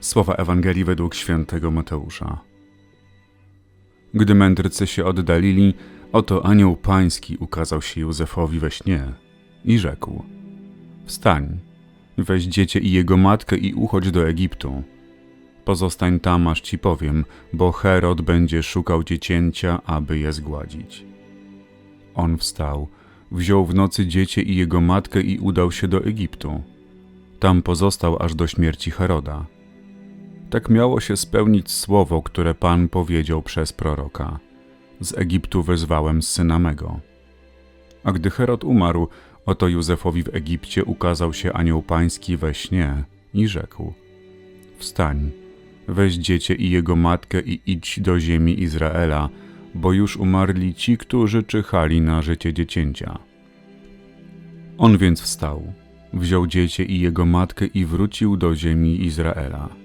Słowa Ewangelii według świętego Mateusza. Gdy mędrcy się oddalili, oto anioł pański ukazał się Józefowi we śnie i rzekł: Wstań, weź dziecię i jego matkę i uchodź do Egiptu. Pozostań tam, aż ci powiem, bo Herod będzie szukał dziecięcia, aby je zgładzić. On wstał, wziął w nocy dziecię i jego matkę i udał się do Egiptu. Tam pozostał aż do śmierci Heroda. Tak miało się spełnić słowo, które Pan powiedział przez proroka. Z Egiptu wezwałem syna mego. A gdy Herod umarł, oto Józefowi w Egipcie ukazał się anioł pański we śnie i rzekł: Wstań, weź dziecię i jego matkę i idź do ziemi Izraela, bo już umarli ci, którzy czyhali na życie dziecięcia. On więc wstał, wziął dziecię i jego matkę i wrócił do ziemi Izraela.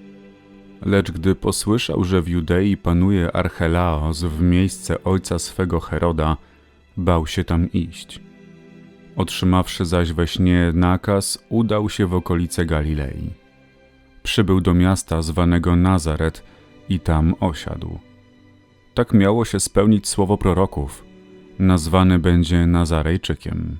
Lecz gdy posłyszał, że w Judei panuje Archelaos w miejsce ojca swego Heroda, bał się tam iść. Otrzymawszy zaś we śnie nakaz, udał się w okolice Galilei. Przybył do miasta zwanego Nazaret i tam osiadł. Tak miało się spełnić słowo proroków. Nazwany będzie Nazarejczykiem.